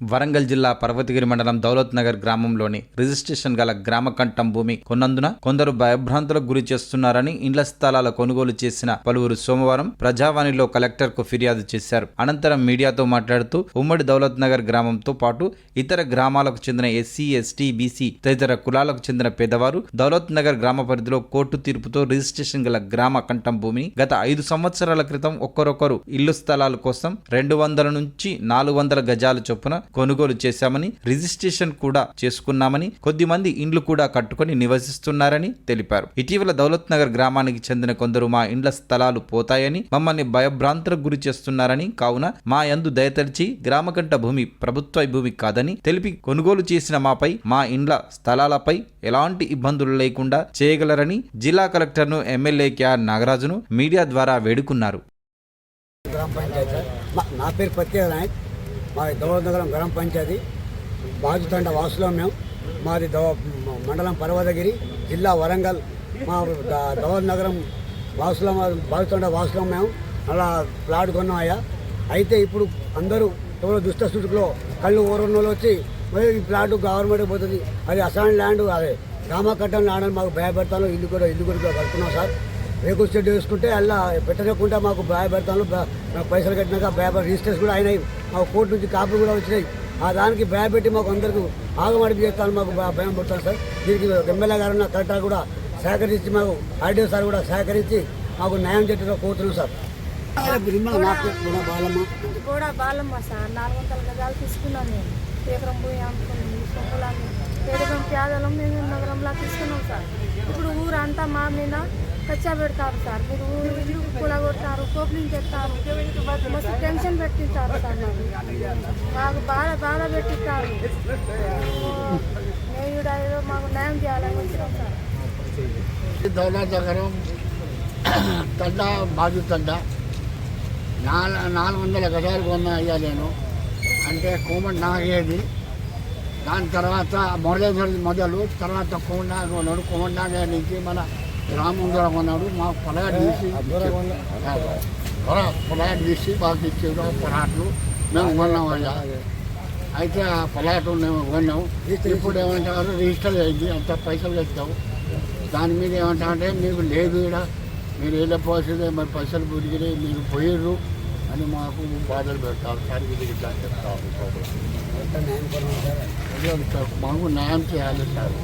వరంగల్ జిల్లా పర్వతగిరి మండలం దౌలత్ నగర్ గ్రామంలోని రిజిస్ట్రేషన్ గల గ్రామ కంఠం భూమి కొన్నందున కొందరు భయభ్రాంతులకు గురి చేస్తున్నారని ఇండ్ల స్థలాల కొనుగోలు చేసిన పలువురు సోమవారం ప్రజావాణిలో కలెక్టర్కు ఫిర్యాదు చేశారు. అనంతరం మీడియాతో మాట్లాడుతూ ఉమ్మడి దౌలత్ నగర్ గ్రామంతో పాటు ఇతర గ్రామాలకు చెందిన ఎస్సీ ఎస్టీ బీసీ తదితర కులాలకు చెందిన పేదవారు దౌలత్ నగర్ గ్రామ పరిధిలో కోర్టు తీర్పుతో రిజిస్ట్రేషన్ గల గ్రామ కంఠం భూమిని గత ఐదు సంవత్సరాల క్రితం ఒక్కరొకరు ఇల్లు స్థలాల కోసం రెండు వందల నుంచి నాలుగు వందల గజాల చొప్పున కొనుగోలు చేశామని రిజిస్ట్రేషన్ కూడా చేసుకున్నామని కొద్దిమంది ఇండ్లు కూడా కట్టుకొని నివసిస్తున్నారని తెలిపారు. ఇటీవల దౌలత్ నగర్ గ్రామానికి చెందిన కొందరు మా ఇండ్ల స్థలాలు పోతాయని మమ్మల్ని భయభ్రాంతులకు గురి చేస్తున్నారని కావున మా యందు దయతలిచి గ్రామకంట భూమి ప్రభుత్వ భూమి కాదని తెలిపి కొనుగోలు చేసిన మాపై మా ఇండ్ల స్థలాలపై ఎలాంటి ఇబ్బందులు లేకుండా చేయగలరని జిల్లా కలెక్టర్ను ఎమ్మెల్యే కేఆర్ నాగరాజును మీడియా ద్వారా వేడుకున్నారు. గ్రామ పంచాయతీ నా పేరు ప్రత్యేక మాది మా గ్రామ పంచాయతీ. బాజుతండ వాసులం మేము. మాది దవ మండలం పర్వతగిరి జిల్లా వరంగల్. మా నగరం వాసులం బాజుతండ వాసులం మేము. అలా ప్లాట్ కొన్నాం అయితే ఇప్పుడు అందరూ ఎవరో దుష్ట స్థితిలో కళ్ళు ఊరున్నోళ్ళు వచ్చి మరి ఈ ప్లాట్ గవర్నమెంట్ పోతుంది. అది అసాన్ ల్యాండ్ అదే గ్రామ కట్టం ల్యాండ్ అని మాకు భయపెడతాను ఇల్లు కూడా ఇల్లు కూడా కడుతున్నాం సార్. రేకుల షెడ్ వేసుకుంటే అలా పెట్టకుండా మాకు భయపెడతాను మాకు పైసలు కట్టినాక భయపడి రిజిస్టర్స్ కూడా అయినాయి. మాకు కోర్టు నుంచి కాపులు కూడా వచ్చినాయి. ఆ దానికి భయపెట్టి మాకు అందరికీ ఆగమడిపి చేస్తాను. మాకు భయం పడతాను సార్. దీనికి ఎమ్మెల్యే గారు నా కలెక్టర్ కూడా సహకరించి మాకు ఆర్డీఓ సార్ కూడా సహకరించి మాకు న్యాయం చేసిన కోరుతున్నాం సార్. కూడా బాలమ్మ సార్ నాలుగు వందల గజాలు తీసుకున్నాం మేము. ఎకరం పోయి అమ్ముకున్నాం సొమ్ములని పేదలం మేము నగరంలా తీసుకున్నాం సార్. ఇప్పుడు ఊరంతా మా మీద కచ్చా పెడతారు సార్. మీరు ఇల్లు కూడా కొడతారు చేస్తారు. మస్తు టెన్షన్ పెట్టిస్తారు సార్ మాకు మాకు బాధ బాధ పెట్టిస్తారు నేను ఏదో మాకు న్యాయం చేయాలని వచ్చినాం సార్. దౌలత్ నగరం తండ బాజు తండ. నాలుగు వందల గజాలు కొన్నా అయ్యా నేను. అంటే కోమటి నాగేది దాని తర్వాత మురళీధర్ మొదలు తర్వాత కోమటి నాగ కొన్నాడు కోమటి నాగ నుంచి మన రాముందర కొన్నాడు మా పొలాట్ తీసి పొలా పొలాట్ తీసి మాకు ఇచ్చాడు పొలాట్లు మేము కొన్నాం అయితే ఆ పొలాటు మేము కొన్నాం. ఇప్పుడు ఏమంటారు? రిజిస్టర్ అయింది. అంత పైసలు కట్టాము దాని మీద ఏమంటామంటే మీకు లేదు ఈడ. మీరు వెళ్ళిపోతుంది మరి పైసలు పురిగినాయి మీరు పోయిర్రు అని మాకు బాధలు పెడతారు. సార్ ఇట్లా చెప్తారు. మాకు న్యాయం చేయాలి సార్.